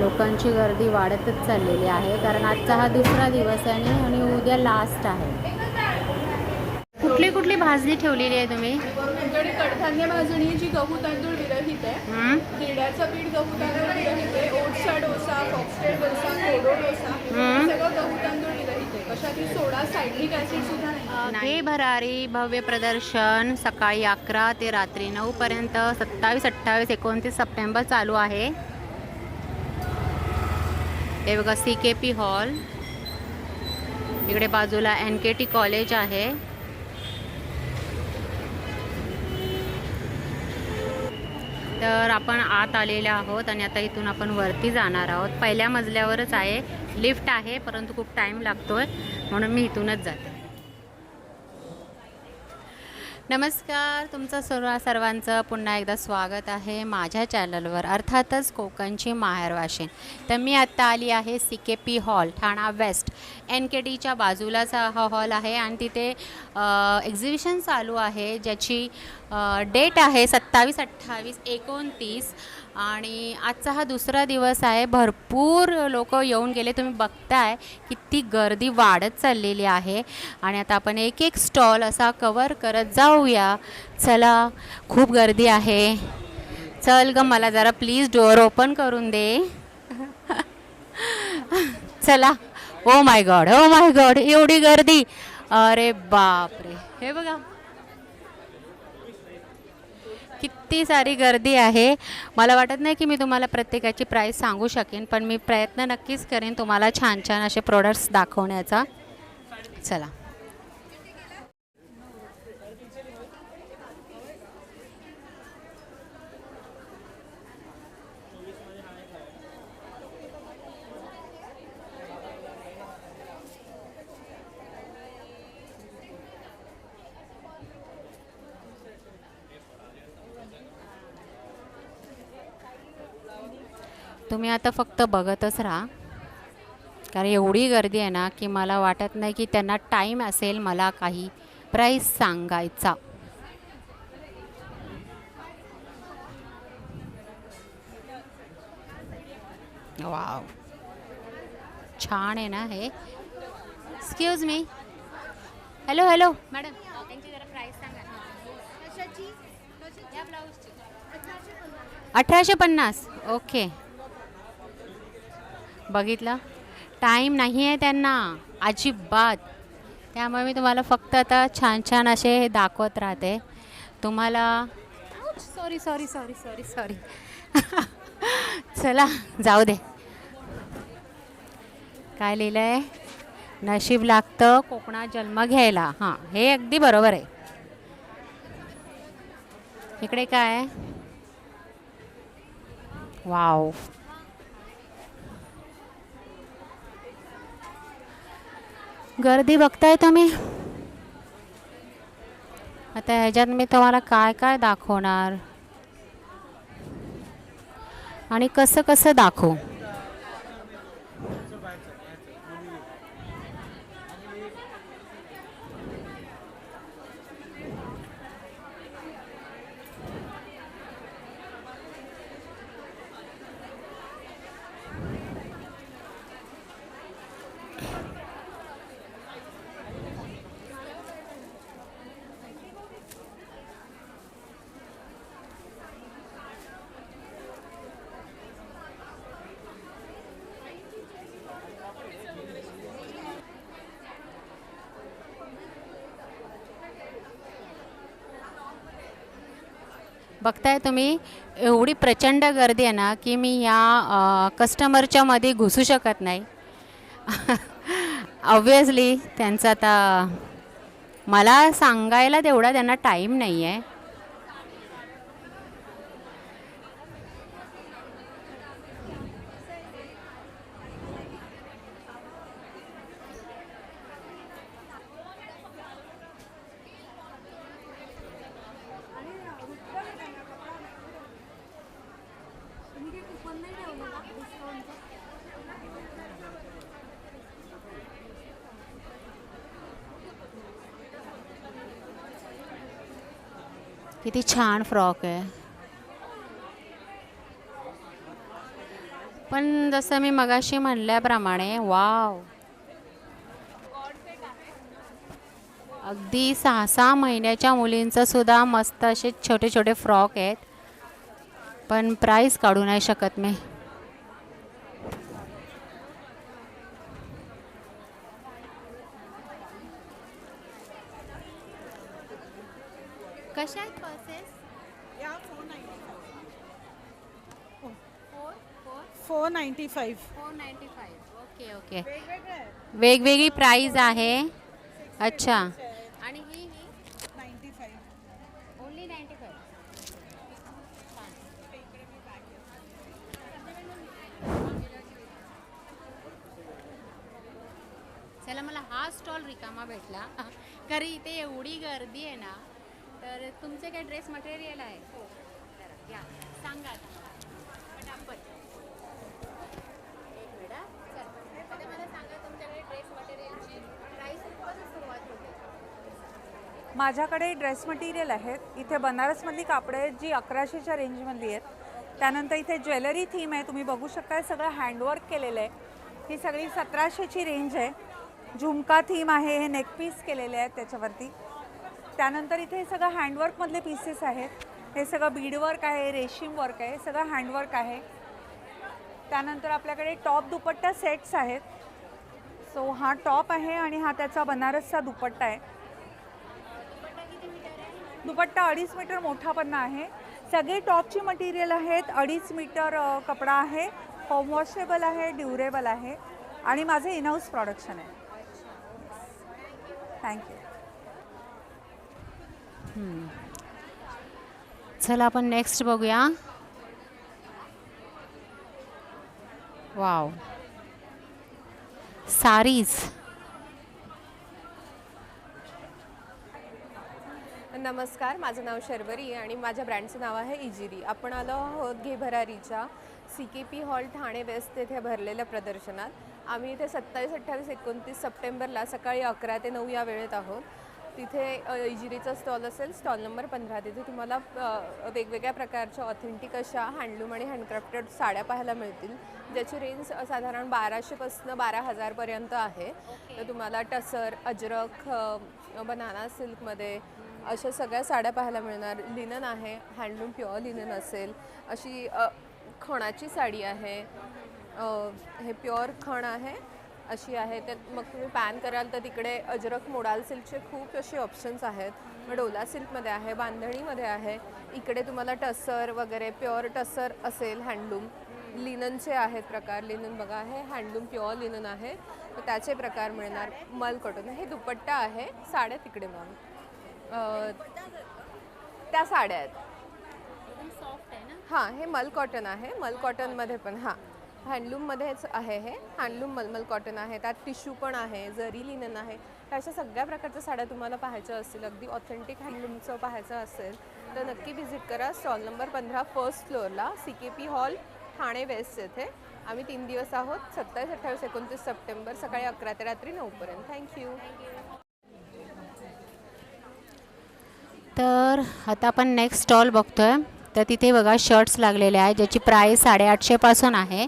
लोकांची गर्दी वाढतच चाललेली आहे. कारण आजचा हा दुसरा दिवस आहे आणि- उद्या लास्ट आहे. कुठली कुठली भाजणी ठेवलेली आहे तुम्ही? कडधान्य भाजणी जी गहू तांदूळ विरहित आहे? दिड्याचं पीठ गहू तांदूळ विरहित आहे. ओटचा डोसा फॉक्सटेल डोसा कोडो डोसा. हे सगळं गहू तांदूळ विरहित आहे. कशातही सोडा सायट्रिक ऍसिड सुद्धा नाही. हे भरारी भव्य प्रदर्शन सकाळी अकरा ते रात्री नऊ पर्यंत सत्तावीस अठ्ठावीस एकोणतीस सप्टेंबर चालू आहे. हे बघा सी के पी हॉल इकडे बाजूला एन के टी कॉलेज आहे. तर आपण आत आलेले आहोत आणि आता इथून आपण वरती जाणार आहोत. पहिल्या मजल्यावरच आहे. लिफ्ट आहे परंतु खूप टाईम लागतोय. म्हणून मी इथूनच जाते. नमस्कार तुमचं सर्व सर्वांचं पुन्हा एकदा स्वागत आहे माझ्या चॅनलवर अर्थातच कोकणची माहेरवाशीन तर मी आत्ता आली आहे C K P hall Thane west. N K डीच्या बाजूलाच हा हॉल आहे आणि तिथे एक्झिबिशन चालू आहे ज्याची डेट आहे सत्तावीस अठ्ठावीस एकोणतीस. आणि आजचा हा दुसरा दिवस आहे. भरपूर लोक येऊन गेले. तुम्ही बघताय किती गर्दी वाढत चाललेली आहे. आणि आता आपण एक एक स्टॉल असा कवर करत जाऊया. चला खूप गर्दी आहे. चल ग मला जरा प्लीज डोअर ओपन करून दे. चला. Oh my God oh my God एवढी गर्दी. अरे बापरे. हे बघा. किती सारी गर्दी आहे. मला वाटत नाही की मी तुम्हाला प्रत्येकाची प्राईस सांगू शकेन पण मी प्रयत्न नक्कीच करेन तुम्हाला छान छान असे प्रोडक्ट्स दाखवण्याचा. चला. तुम्ही आता फक्त बघतच राहा. कारण एवढी गर्दी आहे ना की मला वाटत नाही की त्यांना टाईम असेल मला काही प्राईस सांगायचा. वाव छान आहे ना हे. Excuse me hello hello madam अठराशे पन्नास. ओके बघितलं? टाईम नाही आहे त्यांना. अजिबात. त्यामुळे मी तुम्हाला फक्त आता छान छान असे दाखवत राहते. तुम्हाला sorry sorry sorry sorry sorry चला जाऊ दे. काय लिहिलं आहे नशीब लागतं कोकणात जन्म घ्यायला. हां हे अगदी बरोबर आहे. इकडे काय? वाव गर्दी बघताय तुम्ही? आता ह्याच्यात मी तुम्हाला काय काय दाखवणार? आणि कसं कसं दाखवू? बघताय तुम्ही एवढी प्रचंड गर्दी आहे ना की मी या कस्टमरच्या मध्ये घुसू शकत नाही. ऑब्वियसली त्यांचं आता मला सांगायला तेवढा त्यांना टाईम नाही आहे किती छान फ्रॉक आहे. पण जसं मी मगाशी म्हणल्याप्रमाणे वाव. अगदी सहा सहा महिन्याच्या मुलींचं सुद्धा मस्त असे छोटे छोटे फ्रॉक आहेत. पण प्राईस काढू नाही शकत मी कशा आहेत purses four ninety five. Four ninety five. Okay okay. वेगवेगळे आहेत. वेगवेगळी प्राईज आहे. अच्छा. आणि ही ही? Ninety five. Only ninety five. चला मला हा स्टॉल रिकामा भेटला. कारण इथे एवढी गर्दी आहे ना तर तुमचे काय ड्रेस मटेरियल आहे? हो. या सांगा आता. पटापट एक मिनिट हा. चल. आता मला सांगा तुमच्याकडे ड्रेस मटेरियलची प्राईस कुठपासून सुरुवात होते माझ्याकडे ड्रेस मटेरियल आहेत. इथे बनारसमधली कापडं आहेत जी अकराशेच्या रेंजमधली आहेत. त्यानंतर इथे ज्वेलरी थीम आहे. तुम्ही बघू शकता सगळं हँडवर्क केलेलं आहे. ही सगळी सतराशेची रेंज आहे. झुमका थीम आहे हे नेकपीस केलेले आहेत त्याच्यावरती. त्यानंतर इथे हे सगळं हँडवर्कमधले पीसेस आहेत. हे सगळं बीडवर्क आहे रेशीम वर्क आहे सगळं हँडवर्क आहे. त्यानंतर आपल्याकडे टॉप दुपट्टा सेट्स आहेत. सो हा टॉप आहे आणि हा त्याचा बनारसचा दुपट्टा आहे. दुपट्टा अडीच मीटर मोठा पण आहे. सगळे टॉपची मटेरियल आहेत. अडीच मीटर कपडा आहे. होम वॉशेबल आहे ड्युरेबल आहे. आणि माझे इनहाऊस प्रोडक्शन आहे. थँक्यू चला आपण नेक्स्ट बघूया. वाव सारीज. नमस्कार माझं नाव शर्वरी आणि माझ्या ब्रँडचं नाव आहे इजिरी. आपण आलो आहोत घे भरारीच्या C K P hall Thane west येथे भरलेल्या प्रदर्शनात. आम्ही इथे सत्तावीस अठ्ठावीस एकोणतीस सप्टेंबरला सकाळी अकरा ते नऊ या वेळेत आहोत. तिथे इजिरीचा स्टॉल असेल स्टॉल नंबर पंधरा. तिथे तुम्हाला वेगवेगळ्या प्रकारच्या ऑथेंटिक अशा हँडलूम आणि हँडक्राफ्टेड साड्या पाहायला मिळतील ज्याची रेंज साधारण बाराशेपासून बारा हजारपर्यंत आहे. तर तुम्हाला टसर अजरक बनाना सिल्कमध्ये अशा सगळ्या साड्या पाहायला मिळणार. लिनन आहे हँडलूम प्युअर लिनन असेल. अशी खणाची साडी आहे. हे प्युअर खण आहे. अशी आहे. त्यात मग तुम्ही पॅन कराल तर तिकडे अजरक मोडाल सिल्कचे खूप असे ऑप्शन्स आहेत. मग डोला सिल्कमध्ये आहे बांधणीमध्ये आहे. इकडे तुम्हाला टसर वगैरे प्युअर टसर असेल हँडलूम लिननचे आहेत प्रकार. लिनन बघा आहे हँडलूम प्युअर लिनन आहे. तर त्याचे प्रकार मिळणार. मल कॉटन हे दुपट्टा आहे. साड्या तिकडे मग. त्या साड्या आहेत. सॉफ्ट आहे ना? हां हे मल कॉटन आहे. मल कॉटनमध्ये पण हां. हँडलूममध्येच आहे हे. हँडलूम मलमल कॉटन आहे. त्यात टिश्यू पण आहे जरी लिनन आहे. अशा सगळ्या प्रकारच्या साड्या तुम्हाला पाहायच्या असतील अगदी ऑथेंटिक हँडलूमचं पाहायचं असेल तर नक्की व्हिजिट करा. स्टॉल नंबर पंधरा फर्स्ट फ्लोअरला C K P hall Thane west येथे. आम्ही तीन दिवस आहोत सत्तावीस अठ्ठावीस एकोणतीस सप्टेंबर सकाळी अकरा ते रात्री नऊपर्यंत थँक्यू तर आता आपण नेक्स्ट स्टॉल बघतो आहे तर तिथे बघा शर्ट्स लागलेले आहे ज्याची प्राईस साडेआठशेपासून आहे.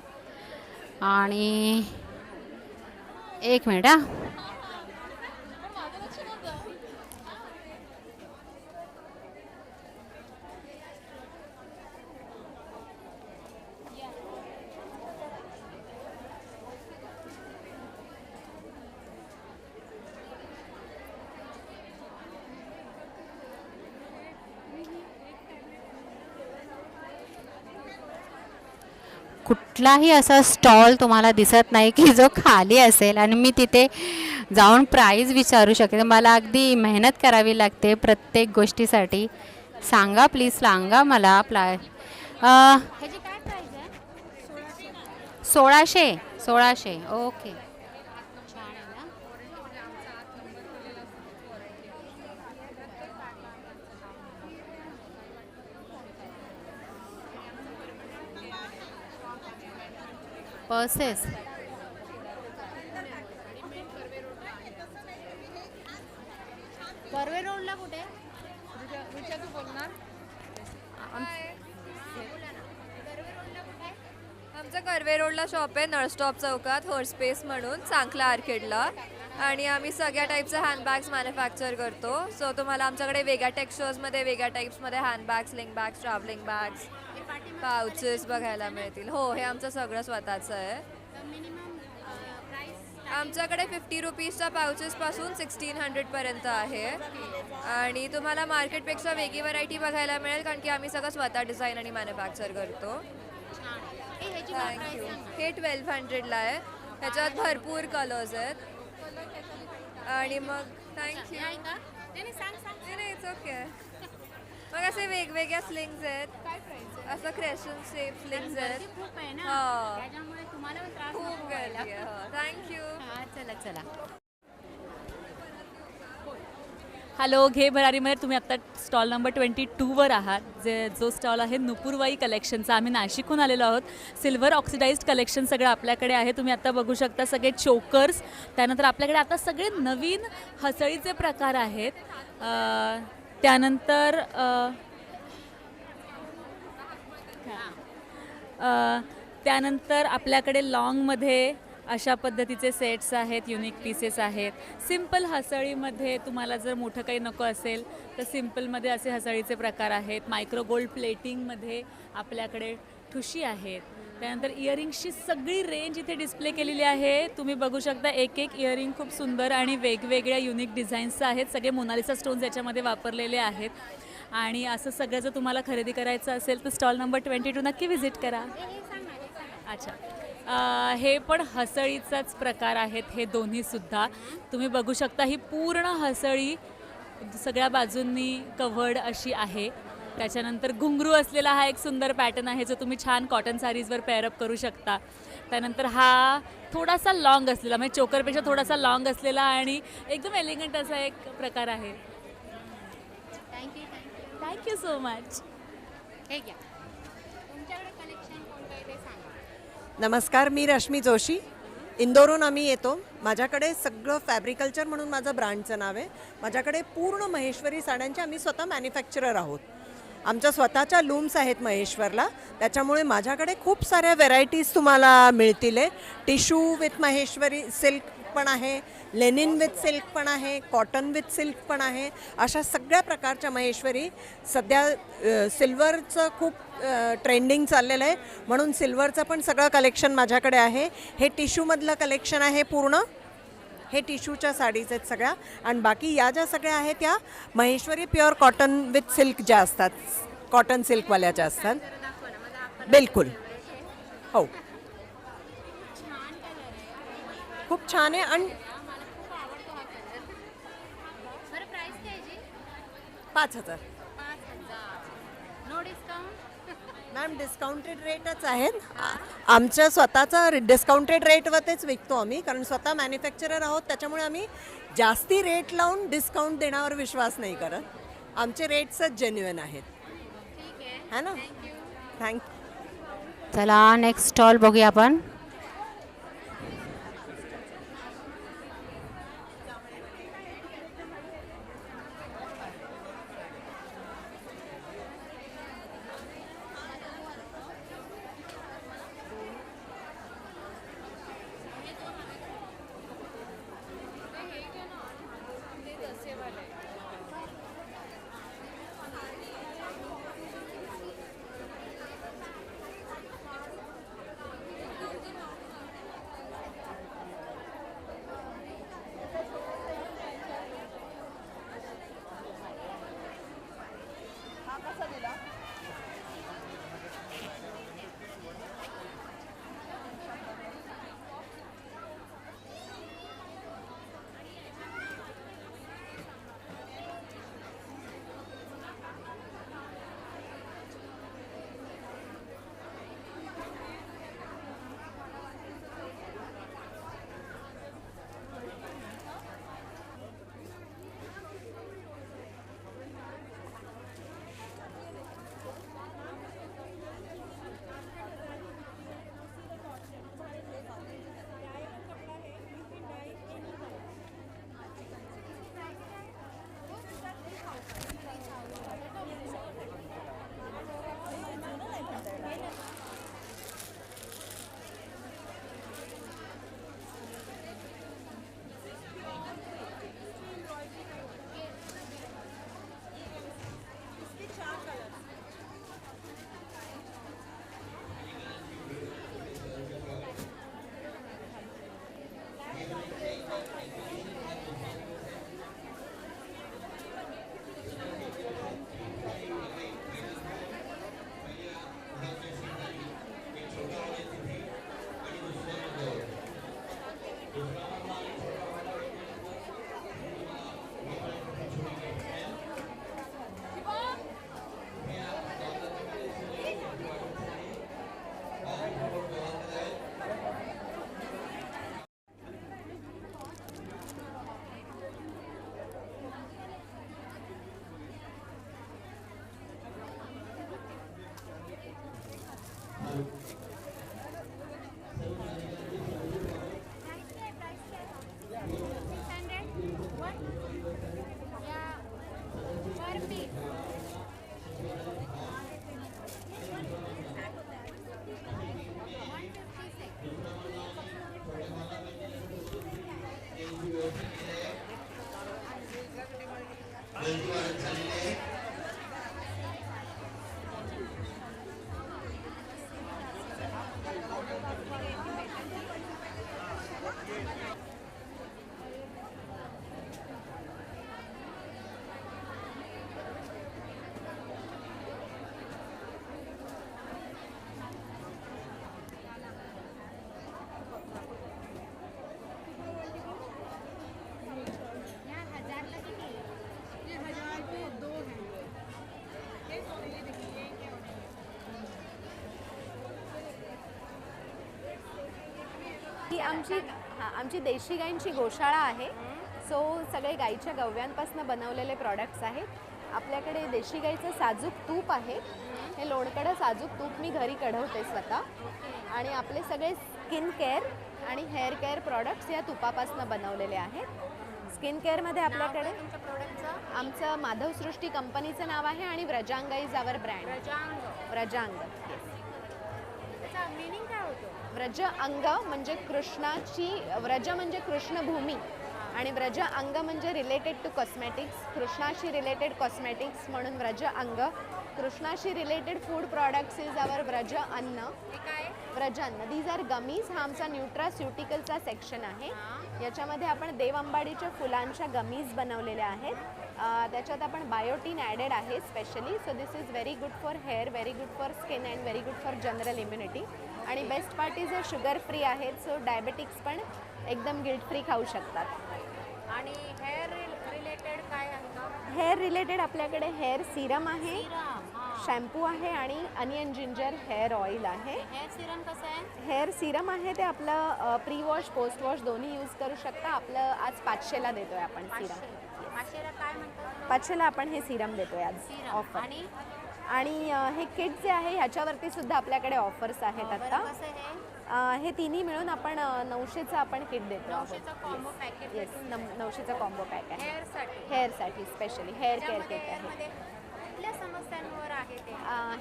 आणि एक मिनिट हां. कुठलाही असा स्टॉल तुम्हाला दिसत नाही की जो खाली असेल आणि मी तिथे जाऊन प्राईज विचारू शकते मला अगदी मेहनत करावी लागते प्रत्येक गोष्टीसाठी. सांगा प्लीज सांगा मला प्ला सोळाशे. सोळाशे. ओके पर्सेस कर्वे रोडला कुठे? आमचं कर्वे रोडला शॉप आहे नळस्टॉप चौकात हॉर्स स्पेस म्हणून चांगला आर्केडला आणि आम्ही सगळ्या टाईपचे हँडबॅग्स मॅन्युफॅक्चर करतो. सो तुम्हाला आमच्याकडे वेगळ्या टेक्स्चर्समध्ये वेगळ्या टाईप्समध्ये handbags link bags travelling bags pouches बघायला मिळतील. हो हे आमचं सगळं स्वतःचं आहे. आमच्याकडे फिफ्टी रुपीजच्या पाउचेसपासून सिक्स्टीन हंड्रेडपर्यंत आहे. आणि तुम्हाला मार्केटपेक्षा वेगळी व्हरायटी बघायला मिळेल कारण की आम्ही सगळं स्वतः डिझाईन आणि मॅन्युफॅक्चर करतो. थँक्यू हे ट्वेल्व हंड्रेडला आहे. ह्याच्यात भरपूर कलर्स आहेत. आणि मग थँक्यू नाही नाही इट्स ओके मग असे वेगवेगळ्या स्लिंग्स आहेत. असं क्रेशन शेप स्लिंग्स आहेत. खूप आहे ना. हा. त्याच्यामुळे तुम्हाला पण त्रास खूप नको व्हायला. गर्दी थँक्यू हा, चला चला. हॅलो घे भरारीमध्ये. तुम्ही आत्ता स्टॉल नंबर ट्वेंटी टूवर आहात. जे जो स्टॉल आहे नुपूरवाई कलेक्शनचा आम्ही नाशिकहून आलेलो आहोत. सिल्वर ऑक्सिडाइज्ड कलेक्शन सगळं आपल्याकडे आहे. तुम्ही आता बघू शकता सगळे चोकर्स त्यानंतर आपल्याकडे आता सगळे नवीन हसळीचे प्रकार आहेत. अं, त्यानंतर त्यानंतर आपल्याकडे लाँगमध्ये अशा पद्धतीचे सेट्स आहेत युनिक पीसेस आहेत. सिंपल हसळीमध्ये तुम्हाला जर मोठं काही नको असेल तर सिम्पलमध्ये असे हसळीचे प्रकार आहेत. मायक्रो गोल्ड प्लेटिंगमध्ये आपल्याकडे ठुशी आहेत. त्यानंतर इयरिंग्सची सगळी रेंज इथे डिस्प्ले केलेली आहे. तुम्ही बघू शकता एक एक इयरिंग खूप सुंदर आणि वेगवेगळ्या युनिक डिझाईन्सचं आहेत. सगळे मोनालिसा स्टोन्स याच्यामध्ये वापरलेले आहेत. आणि असं सगळं जर तुम्हाला खरेदी करायचं असेल तर स्टॉल नंबर ट्वेंटी टू नक्की व्हिजिट करा. अच्छा. हे पण हसळीचाच प्रकार आहेत हे दोन्हीसुद्धा तुम्ही बघू शकता ही पूर्ण हसळी सगळ्या बाजूंनी कव्हर्ड अशी आहे. त्याच्यानंतर घुंगरू असलेला हा एक सुंदर पॅटर्न आहे जो तुम्ही छान कॉटन साडीजवर पेअरअप करू शकता. त्यानंतर हा थोडासा लॉंग असलेला म्हणजे चोकरपेक्षा थोडासा लॉंग असलेला आणि एकदम एलिगंट असा एक प्रकार आहे. Thank you thank you thank you so much हे घ्या. तुमच्याकडे कलेक्शन कोणतं आहे ते सांगा. नमस्कार मी रश्मी जोशी. इंदोरहून आम्ही येतो. माझ्याकडे सगळं फॅब्रिकल्चर म्हणून माझं ब्रँडचं नाव आहे. माझ्याकडे पूर्ण महेश्वरी साड्यांचे आम्ही स्वतः मॅन्युफॅक्चरर आहोत. आमच्या स्वतःच्या लूम्स आहेत महेश्वरला. त्याच्यामुळे माझ्याकडे खूप साऱ्या व्हेरायटीज तुम्हाला मिळतील. आहे टिश्यू विथ महेश्वरी सिल्क पण आहे लेनिन विथ सिल्क पण आहे कॉटन विथ सिल्क पण आहे. अशा सगळ्या प्रकारच्या महेश्वरी. सध्या सिल्वरचं खूप ट्रेंडिंग चाललेलं आहे. म्हणून सिल्वरचं पण सगळं कलेक्शन माझ्याकडे आहे. हे टिश्यूमधलं कलेक्शन आहे पूर्ण. हे टिश्यूच्या साडीज आहेत सगळ्या. आणि बाकी या ज्या सगळ्या आहेत त्या Maheshwari pure cotton with silk ज्या असतात कॉटन सिल्कवाल्या ज्या असतात. बिलकुल. हो. खूप छान आहे आणि पाच हजार पाच हजार नो डिस्काउंट मॅम डिस्काउंटेड रेटच आहेत. आमच्या स्वतःचा डिस्काउंटेड रेटवरतीच विकतो आम्ही कारण स्वतः मॅन्युफॅक्चरर आहोत त्याच्यामुळे आम्ही जास्ती रेट लावून डिस्काउंट देण्यावर विश्वास नाही करत. आमचे रेट्सच जेन्युइन आहेत. ठीक आहे. है ना? थँक्यू चला नेक्स्ट स्टॉल बघूया आपण. आमची हां आमची देशी गाईंची गोशाळा आहे. सो सगळे गाईच्या गव्यांपासून बनवलेले प्रॉडक्ट्स आहेत. आपल्याकडे देशी गाईचं साजूक तूप आहे. हे लोणकडं साजूक तूप मी घरी कढवते स्वतः. आणि आपले सगळे स्किन केअर आणि हेअर केअर प्रॉडक्ट्स या तुपापासून बनवलेले आहेत. स्किन केअरमध्ये आपल्याकडे आमचं माधव सृष्टी कंपनीचं नाव आहे आणि Vrajang is our brand Vrajang yes meaning काय होतं? व्रज अंग म्हणजे कृष्णाची व्रज म्हणजे कृष्णभूमी आणि व्रज अंग म्हणजे रिलेटेड टू कॉस्मॅटिक्स कृष्णाशी रिलेटेड कॉस्मॅटिक्स म्हणून व्रज अंग. कृष्णाशी related food products is our Vraj अन्न. व्रज अन्न. दीज आर गमीज हा आमचा न्यूट्रास्युटिकलचा सेक्शन आहे. याच्यामध्ये आपण देव अंबाडीच्या फुलांच्या गमीज बनवलेल्या आहेत. त्याच्यात आपण बायोटीन ॲडेड आहे specially so this is very good for hair very good for skin and very good for general immunity आणि best part is sugar free आहेत सो डायबेटिक्स पण एकदम गिल्ट फ्री खाऊ शकतात. आणि हेअर रिलेटेड काय hair related आपल्याकडे hair serum आहे शॅम्पू आहे आणि अनियन जिंजर हेअर ऑइल आहे. हेअर सिरम कसं आहे? हेअर सिरम आहे ते आपलं प्री वॉश पोस्ट वॉश दोन्ही यूज करू शकता. आपलं आज पाचशेला देतोय आपण सिरम पाचशेला काय म्हणतात? पाचशेला आपण हे सिरम देतोय आज सिरम. ऑफर आणि? आणि अ, हे किट जे आहे ह्याच्यावरती सुद्धा आपल्याकडे ऑफर्स आहेत आता. कसं हे? अ, हे तिन्ही मिळून आपण अ, नऊशेचं आपण किट देतो नऊशेचा कॉम्बो पॅकेट येस नऊशेचा कॉम्बो पॅक आहे. हेअरसाठी हेअरसाठी स्पेशली हेअर केअर किट आहे. त्यामध्ये कुठल्या समस्यांवर आहे ते?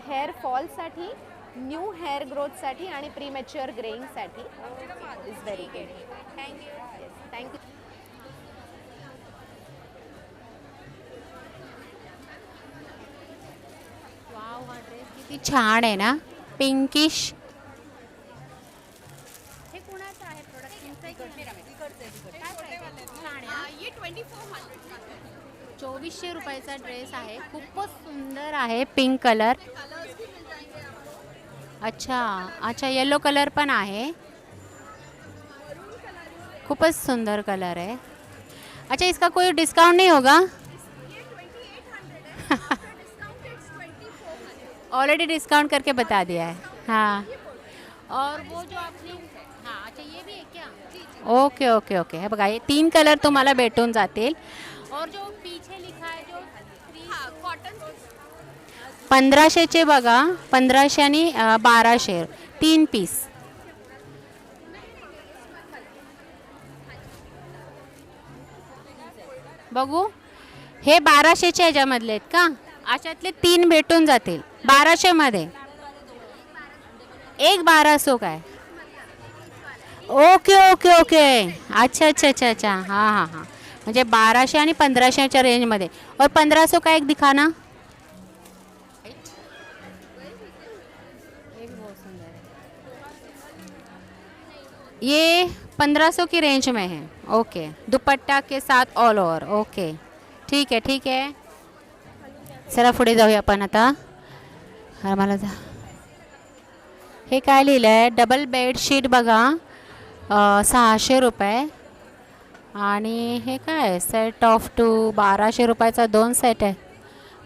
हेअर फॉलसाठी न्यू हेअर ग्रोथसाठी आणि premature ग्रेईंगसाठी is very good thank you thank you wow हा ड्रेस किती छान आहे ना. पिंकिश हे आहे प्रोडक्ट तुमचं आहे. की चोवीसशे रुपयाचा ड्रेस आहे. खूपच सुंदर आहे. पिंक कलर अच्छा अच्छा येलो कलर पण आहे. खूपच सुंदर कलर है अच्छा इसका कोई डिस्काउंट नहीं होगा? ऑलरेडी डिस्काउंट करके बता दिया है। हाँ। और वो जो आपने हाँ अच्छा ये भी है क्या? Okay okay okay. हे बघा हे तीन कलर तुम्हाला भेटून जातील। और जो पीछे लिखा है जो कॉटन पंधराशेचे बघा पंधराशे आणि बाराशे तीन पीस। बघू हे बाराशेच्या ह्याच्यामधले आहेत का? अशातले तीन भेटून जातील. बाराशेमध्ये एक बारा बारासो काय? Okay okay okay. अच्छा अच्छा अच्छा अच्छा. हां हां हां. म्हणजे बाराशे आणि पंधराशेच्या रेंजमध्ये और पंधरा सौ का एक दिखाना ये पंद्रह सौ की रेंज में है. ओके दुपट्टा के साथ ऑल ओवर ओके ठीक आहे ठीक आहे चला पुढे जाऊया आपण आता. मला जा. हे काय लिहिलं आहे डबल बेडशीट बघा सहाशे रुपये. आणि हे काय? सेट ऑफ टू बाराशे रुपयाचा दोन सेट आहे.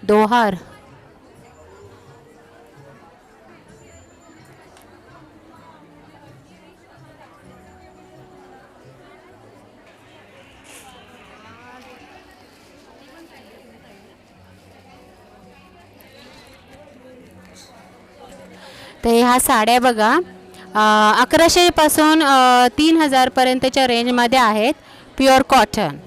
दोहार. तर ह्या साड्या बघा अकराशेपासून तीन हजारपर्यंतच्या रेंजमध्ये आहेत प्युअर कॉटन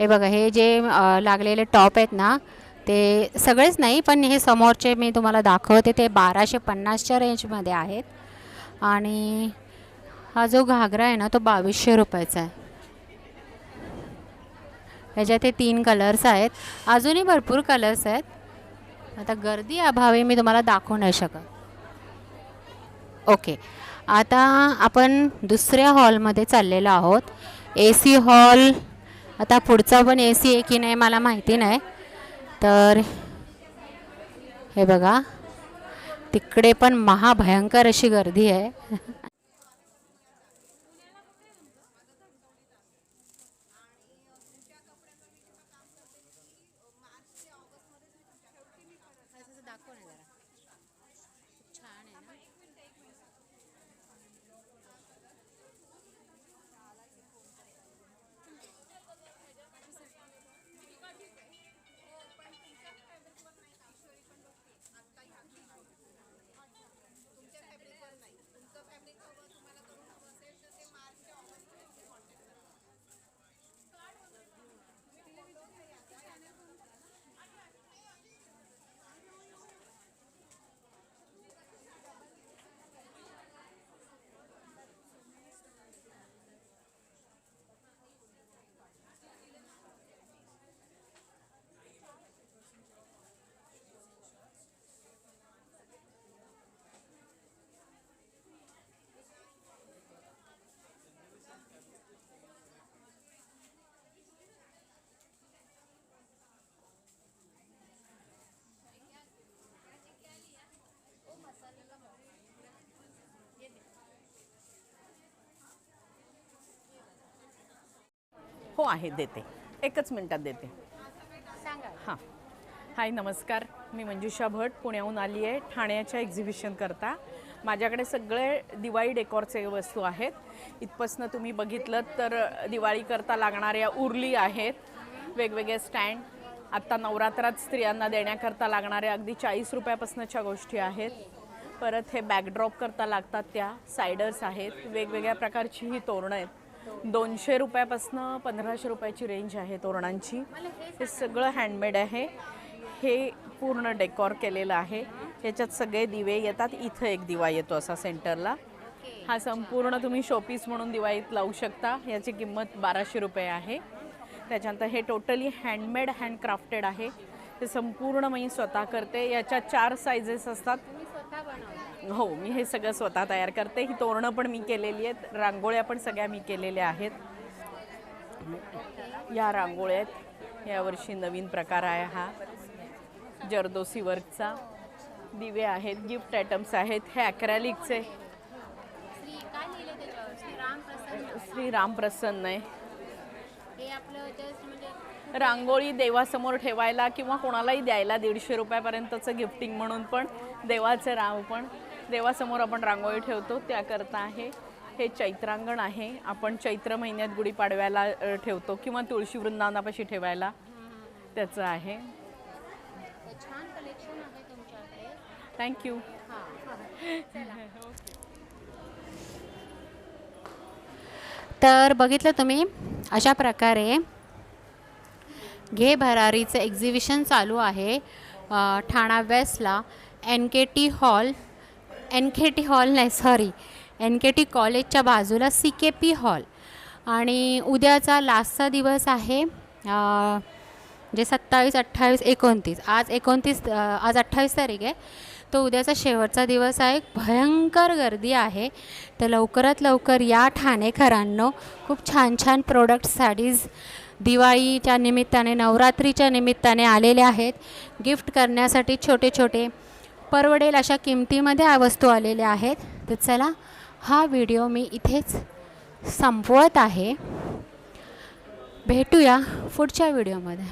हे बघा हे जे लागलेले टॉप आहेत ना ते सगळेच नाही पण हे समोरचे मी तुम्हाला दाखवते ते बाराशे पन्नासच्या रेंजमध्ये आहेत. आणि हा जो घागरा आहे ना तो बावीसशे रुपयाचा आहे. ह्याच्यात हे तीन कलर्स आहेत. अजूनही भरपूर कलर्स आहेत. आता गर्दी अभावी मी तुम्हाला दाखवू नाही शकत. ओके. आता आपण दुसऱ्या हॉलमध्ये चाललेलो आहोत. ए सी हॉल आता पुढचा पण ए सी आहे की नाही मला माहिती नाही. तर हे बघा तिकडे पण महाभयंकर अशी गर्दी आहे. आहे देते. एकच मिनिटात देते. हां. हाय नमस्कार. मी मंजुषा भट पुण्याहून आली आहे ठाण्याच्या एक्झिबिशन करता. माझ्याकडे सगळे दिवाळी डेकॉरचे वस्तू आहेत. इथपासनं तुम्ही बघितलं तर दिवाळी करता लागणाऱ्या उरली आहेत. वेगवेगळे स्टँड. आत्ता नवरात्रात स्त्रियांना देण्याकरता लागणाऱ्या अगदी चाळीस रुपयापासूनच्या गोष्टी आहेत. परत हे बॅकड्रॉप करता लागतात त्या. सायडर्स आहेत. वेगवेगळ्या प्रकारची ही तोरणं आहेत. दोनशे रुपयापासनं पंधराशे रुपयाची रेंज आहे तोरणांची. हे सगळं हँडमेड आहे. हे पूर्ण डेकॉर केलेलं आहे. याच्यात सगळे दिवे येतात. इथं एक दिवा येतो असा सेंटरला हा संपूर्ण तुम्ही शोपीस म्हणून दिवाळीत लावू शकता. याची किंमत बाराशे रुपये आहे. त्याच्यानंतर हे टोटली हँडमेड हँडक्राफ्टेड आहे. ते संपूर्ण मी स्वतः करते. याच्या चार सायझेस असतात. हो मी हे सगळं स्वतः तयार करते. ही तोरणं पण मी केलेली आहेत. रांगोळ्या पण सगळ्या मी केलेल्या आहेत. या रांगोळ्यात यावर्षी नवीन प्रकार आहे हा. जरदोसी वर्कचा. दिवे आहेत गिफ्ट आयटम्स आहेत. हे ॲक्रॅलिकचे श्री राम प्रसन्न आहे. रांगोळी देवासमोर ठेवायला किंवा कोणालाही द्यायला दीडशे रुपयापर्यंतचं गिफ्टिंग म्हणून पण देवाचं राव पण. देवासमोर आपण रांगोळी ठेवतो त्याकरता आहे हे चैत्रांगण आहे. आपण चैत्र महिन्यात गुढीपाडव्याला ठेवतो किंवा तुळशी वृंदावनापाशी ठेवायला. त्याचं आहे. थँक्यू तर बघितलं तुम्ही अशा प्रकारे घे भरारीचं एक्झिबिशन चालू आहे Thane वेस्टला N K T hall N K T hall नाही सॉरी एन के टी कॉलेजच्या बाजूला सी के पी हॉल. आणि उद्याचा लास्टचा दिवस आहे जे सत्तावीस अठ्ठावीस एकोणतीस. आज एकोणतीस आज अठ्ठावीस तारीख आहे. तो उद्याचा शेवटचा दिवस आहे. भयंकर गर्दी आहे. तर लवकरात लवकर या ठाणेकरांनो खूप छान छान प्रोडक्ट साडीज दिवाळीच्या निमित्ताने नवरात्रीच्या निमित्ताने आलेले आहेत. गिफ्ट करण्यासाठी छोटे छोटे परवडेल अशा किमतीमध्ये वस्तू आलेल्या आहेत. तर चला हा व्हिडिओ मी इथेच संपवत आहे. भेटूया पुढच्या व्हिडिओमध्ये.